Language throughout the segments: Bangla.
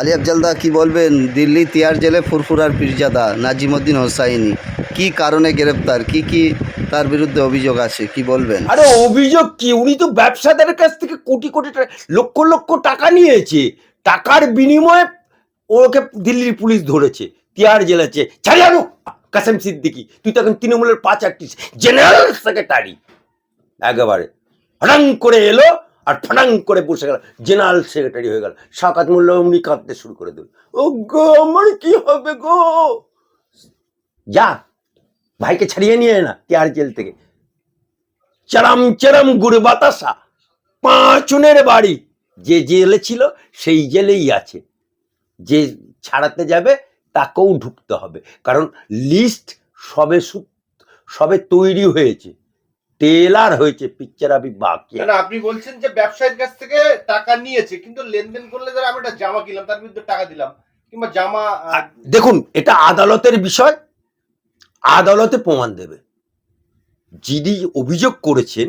আলী আফজালদা কি বলবেন? দিল্লি তিহার জেলে ফুরফুরার পীরজাদা নাজিমুদ্দিন হোসাইনি। কি কারণে গ্রেপ্তার? কি কি তার বিরুদ্ধে অভিযোগ আছে? কি বলবেন? আরে অভিযোগ কি? উনি তো ব্যবসাদারের কাছ থেকে কোটি কোটি লক্ষ লক্ষ টাকা নিয়েছে। টাকার বিনিময়ে ওকে দিল্লির পুলিশ ধরেছে তিহার জেলেছে ছাড়ি আনো কাসেম সিদ্দিকি, তুই তখন তৃণমূলের পাঁচ আটটি জেনারেল সেক্রেটারি। একেবারে ফটাং করে এলো আর ফটাং করে বসে গেল। জেনারেল সেক্রেটারি হয়ে গেল। শাকাত মূল্য উনি কাঁদতে শুরু করে দিল। ও গো, আমার কি হবে গো? যা, ভাইকে ছাড়িয়ে নিয়ে না তিহার জেল থেকে। চরম চরম গুড় বাতাসা, পাঁচনের বাড়ি। যে জেলে ছিল, সেই জেলেই আছে। যে ছাড়াতে যাবে, তাকেও ঢুকতে হবে। কারণ লিস্ট সবে সবে তৈরি হয়েছে। টেলার হয়েছে পিকচার আবি বাকি। না, আপনি বলছেন যে ব্যবসায়ীর কাছ থেকে টাকা নিয়েছে কিন্তু লেনদেন করলে ধর আমি একটা জামা কিনলাম তার বিরুদ্ধে টাকা দিলাম কিংবা জামা দেখুন এটা আদালতের বিষয় আদালতে প্রমাণ দেবে। যিনি অভিযোগ করেছেন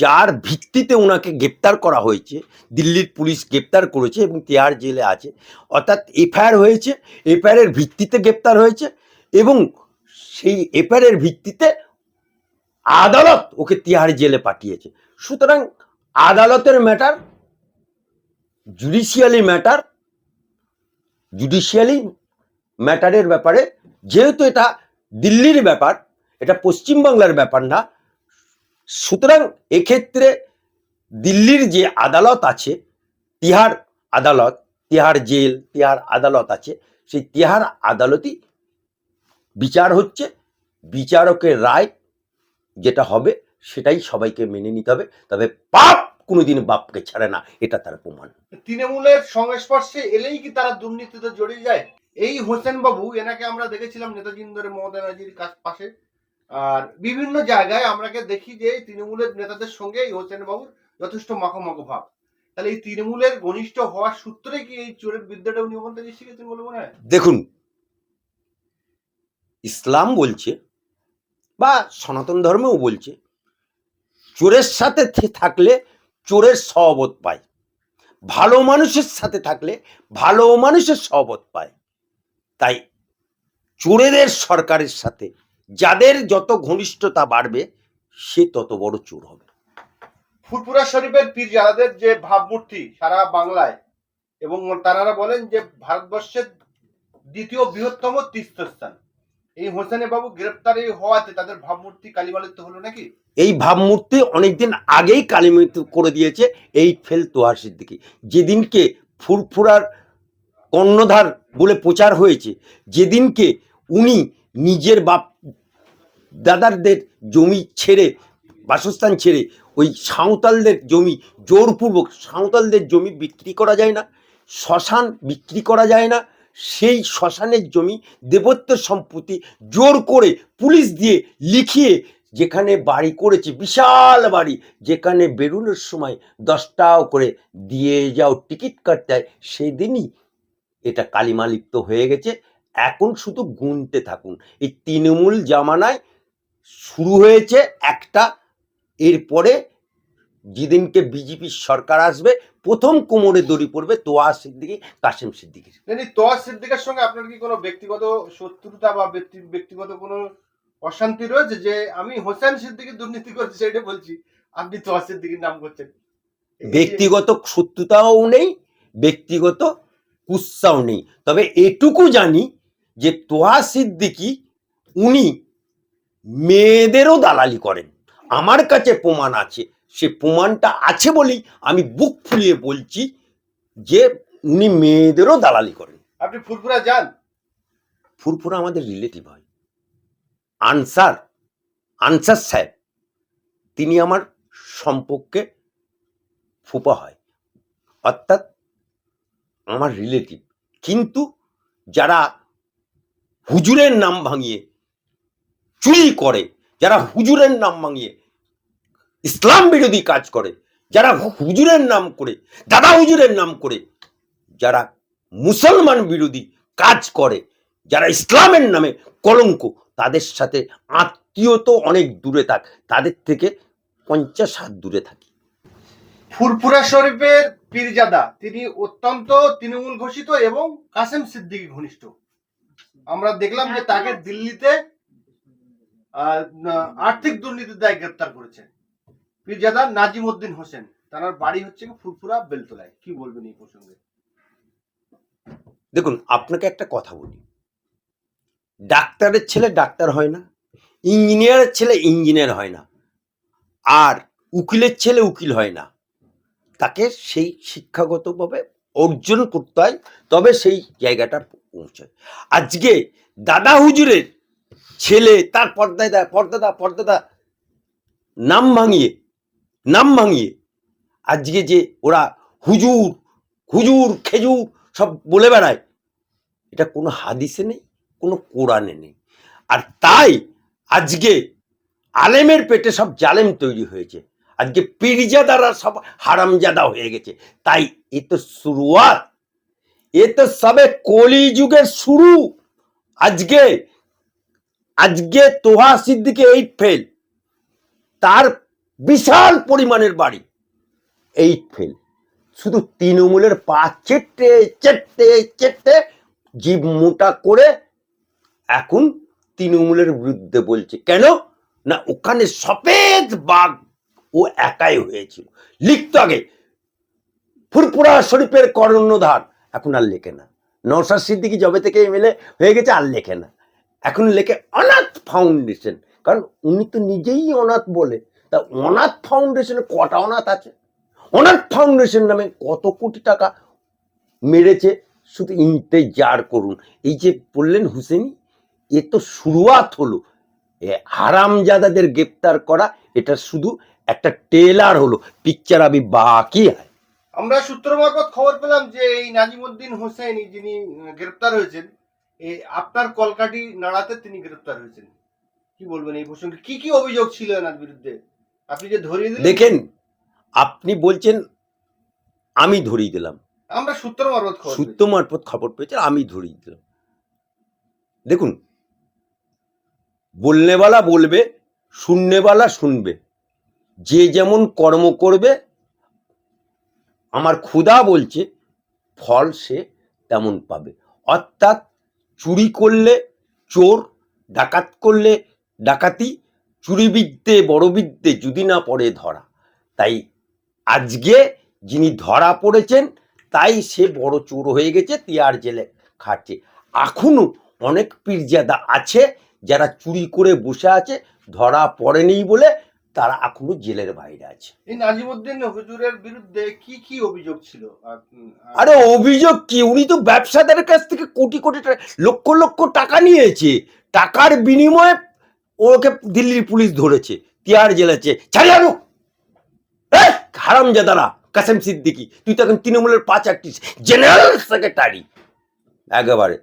যার ভিত্তিতে ওনাকে গ্রেপ্তার করা হয়েছে দিল্লির পুলিশ গ্রেপ্তার করেছে এবং তিহার জেলে আছে অর্থাৎ এফআইআর হয়েছে এফআইআর ভিত্তিতে গ্রেপ্তার হয়েছে এবং সেই এফআইআর ভিত্তিতে আদালত ওকে তিহার জেলে পাঠিয়েছে। সুতরাং আদালতের ম্যাটার জুডিশিয়ালি ম্যাটার জুডিশিয়ালি ম্যাটারের ব্যাপারে যেহেতু এটা দিল্লির ব্যাপার, এটা পশ্চিমবাংলার ব্যাপার না, সুতরাং এক্ষেত্রে দিল্লির যে আদালত আছে, তিহার আদালত, তিহার জেল, তিহার আদালত আছে, সেই তিহার আদালতই বিচার হচ্ছে, বিচারকের রায় যেটা হবে সেটাই সবাইকে মেনে নিতে হবে। তবে পাপ কোনোদিন বাপকে ছাড়ে না এটা তার প্রমাণ। তৃণমূলের সংস্পর্শে এলেই কি তারা দুর্নীতিতে জড়িয়ে যায়? এই হোসেন বাবু এনাকে আমরা দেখেছিলাম নেতাজি ইন্দোরে মমতা ব্যানার্জির কাছ পাশে। আর বিভিন্ন জায়গায় আমরাকে দেখি যে তৃণমূলের নেতাদের সঙ্গে এই হোসেন বাবুর যথেষ্ট মাখো ভাব। তাহলে এই তৃণমূলের ঘনিষ্ঠ হওয়ার সূত্রে কি এই চোরের বিদ্যাটা উনি ওখান থেকে শিখেছেন বলে মনে হয়? দেখুন ইসলাম বলছে বা সনাতন ধর্মেও বলছে, চোরের সাথে থাকলে চোরের সহবত পায়। ভালো মানুষের সাথে থাকলে ভালো মানুষের সহবত পায়। তাই চোরেদের সরকারের সাথে যাদের যত ঘনিষ্ঠতা বাড়বে, সে তত বড় চোর হবে। ফুরপুরা শরীফের পীর জালাদের যে ভাবমূর্তি সারা বাংলায়, এবং তারা বলেন যে ভারতবর্ষের দ্বিতীয় বৃহত্তম তীর্থস্থান। এই হোসেনে বাবু গ্রেপ্তারি হওয়াতে তাদের ভাবমূর্তি কালিমালিত হলো নাকি? এই ভাবমূর্তি অনেকদিন আগেই কালিমিত করে দিয়েছে এই ফেল তোহার সিদ্দিকি। যেদিনকে ফুরফুরার কর্ণধার বলে প্রচার হয়েছে, যেদিনকে উনি নিজের বাপ দাদারদের জমি ছেড়ে, বাসস্থান ছেড়ে ওই সাঁওতালদের জমি, জোরপূর্বক সাঁওতালদের জমি বিক্রি করা যায় না, শ্মশান বিক্রি করা যায় না সেই শ্মশানের জমি দেবত্ব সম্পত্তি জোর করে পুলিশ দিয়ে লিখিয়ে যেখানে বাড়ি করেছে, বিশাল বাড়ি, যেখানে বেরোনোর সময় দশ টাকা করে দিয়ে যাও টিকিট কাটতে হয়, সেদিনই এটা কালিমালিপ্ত হয়ে গেছে। এখন শুধু গুনতে থাকুন। এই তৃণমূল জামানায় শুরু হয়েছে একটা, এরপরে যেদিনকে বিজেপির সরকার আসবে প্রথম কোমরে দড়ি পড়বে তোয়া সিদ্দিকি কাশেম সিদ্দিকির। তোয়া তোয়াজ সিদ্দিকের সঙ্গে আপনার কি কোনো ব্যক্তিগত শত্রুতা বা ব্যক্তি- ব্যক্তিগত কোনো অশান্তি রয়েছে? যে আমি হোসেন সিদ্দিকি দুর্নীতি করছি সেটা বলছি আপনি তোয়া সিদ্দিকির নাম করছেন। ব্যক্তিগত শত্রুতাও নেই ব্যক্তিগত কুৎসাও নেই। তবে এটুকু জানি যে তোহা সিদ্দিকি উনি মেয়েদেরও দালালি করেন। আমার কাছে প্রমাণ আছে সে প্রমাণটা আছে বলেই আমি বুক ফুলিয়ে বলছি যে উনি মেয়েদেরও দালালি করেন। আপনি ফুরফুরা যান। ফুরফুরা আমাদের রিলেটিভ হয়। আনসার আনসার সাহেব তিনি আমার সম্পর্কে ফুপা হয়। অর্থাৎ আমার রিলেটিভ কিন্তু যারা হুজুরের নাম ভাঙিয়ে চুরি করে যারা হুজুরের নাম ভাঙিয়ে ইসলাম বিরোধী কাজ করে, যারা হুজুরের নাম করে, দাদা হুজুরের নাম করে, যারা মুসলমান বিরোধী কাজ করে, যারা ইসলামের নামে কলঙ্ক, তাদের সাথে আত্মীয় তো অনেক দূরে থাক, তাদের থেকে পঞ্চাশ হাত দূরে থাকি। ফুরফুরা শরীফের পীরজাদা, তিনি অত্যন্ত তৃণমূল ঘোষিত এবং কাসেম সিদ্দিকী ঘনিষ্ঠ। আমরা দেখলাম যে তাকে দিল্লিতে আর্থিক দুর্নীতির দায় গ্রেপ্তার করেছে। পীরজাদা নাজিম উদ্দিন হোসেন। তার বাড়ি হচ্ছে ফুরফুরা বেলতলায়। কি বলবেন এই প্রসঙ্গে? দেখুন, আপনাকে একটা কথা বলি। ডাক্তারের ছেলে ডাক্তার হয় না, ইঞ্জিনিয়ারের ছেলে ইঞ্জিনিয়ার হয় না, আর উকিলের ছেলে উকিল হয় না। তাকে সেই শিক্ষাগতভাবে অর্জন করতে হয়, তবে সেই জায়গাটা পৌঁছায়। আজকে দাদা হুজুরের ছেলে, তার পর্দাদা পর্দাদা পর্দাদা, নাম ভাঙিয়ে নাম ভাঙিয়ে। আজকে যে ওরা হুজুর হুজুর খেজুর সব বলে বেড়ায়, এটা কোনো হাদিসে নেই, কোনো কোরআনে নেই। আর তাই আজকে আলেমের পেটে সব জালেম তৈরি হয়েছে। আজকে পীরজাদারা সব হারামজাদা হয়ে গেছে। তাই এ তো শুরুয়াত। এ তো সবে কলি যুগের শুরু। আজকে আজকে তোহা সিদ্দিকে এইট ফেল তার বিশাল পরিমাণের বাড়ি। এইট ফেল শুধু তৃণমূলের পা চেটে চেটে চেটে জীব মোটা করে এখন তৃণমূলের বিরুদ্ধে বলছে। কেন? না, ওখানে সফেদ বাঘ ও একাই হয়েছিল। লিখতো আগে ফুরপুরা শরীফের কর্ণধার। এখন আর লেখে না। নওশাদ সিদ্দিকি জবে থেকে এমএলএ হয়ে গেছে, আর লেখে না। এখন লেখে অনাথ ফাউন্ডেশন। কারণ উনি তো নিজেই অনাথ বলে। তা অনাথ ফাউন্ডেশনে কটা অনাথ আছে? অনাথ ফাউন্ডেশন নামে কত কোটি টাকা মেরেছে? শুধু ইন্তেজার করুন। এই যে বললেন হুসেনি, এ তো শুরুয়াত হলো। হারামজাদাদের গ্রেপ্তার করা, এটা শুধু একটা টেলার হলো। পিকচার আবি বাকি হয় আমরা সূত্র মারফত খবর পেলাম যে এই নাজিমুদ্দিন হোসেন যিনি গ্রেপ্তার হয়েছেন এই আপনার কলকাঠি নাড়াতে তিনি গ্রেপ্তার হয়েছেন। কি বলবেন এই প্রসঙ্গে? কি কি অভিযোগ ছিল এনার বিরুদ্ধে? আপনি যে ধরিয়ে দিলেন? দেখেন আপনি বলছেন আমি ধরিয়ে দিলাম। আমরা সূত্র মারফত খবর সূত্র মারফত খবর পেয়েছে আমি ধরিয়ে দিলাম। দেখুন বলনেওয়ালা বলবে শুননেওয়ালা শুনবে। যে যেমন কর্ম করবে আমার ক্ষুধা বলছে ফল সে তেমন পাবে। অর্থাৎ চুরি করলে চোর ডাকাত করলে ডাকাতি চুরি বিদ্যে বড় বিদ্যে যদি না পড়ে ধরা। তাই আজকে যিনি ধরা পড়েছেন তাই সে বড় চোর হয়ে গেছে তিয়ার জেলে খাচ্ছে এখনও অনেক পীরজাদা আছে যারা চুরি করে বসে আছে ধরা পড়েনি বলে তারা এখনও জেলের বাইরে আছে। এই নাজিমুদ্দিন হুজুরের বিরুদ্ধে কি কি অভিযোগ ছিল? আরে অভিযোগ কি? উনি তো ব্যবসাদারের কাছ থেকে কোটি কোটি টাকা লক্ষ লক্ষ টাকা নিয়েছে। টাকার বিনিময়ে ওকে দিল্লির পুলিশ ধরেছে, তিহার জেলেছে। ছাড়ি আনো! হারামজাদারা, কাসেম সিদ্দিকি, তুই তো এখন তৃণমূলের পাঁচ আটটি জেনারেল সেক্রেটারি। একেবারে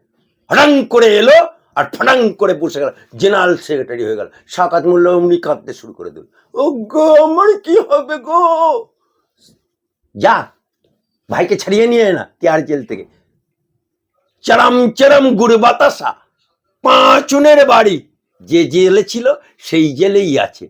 হঠাং করে এলো আর ফটাং করে বসে গেল, জেনারেল সেক্রেটারি হয়ে গেল। সাকাত মূল্য উনি কাঁদতে শুরু করে দিল। ও গো আমার কি হবে গো? যা, ভাইকে ছাড়িয়ে নিয়ে না তিহার জেল থেকে। চরম চরম গুড় বাতাসা, পাঁচনের বাড়ি। যে জেলে ছিল সেই জেলেই আছে।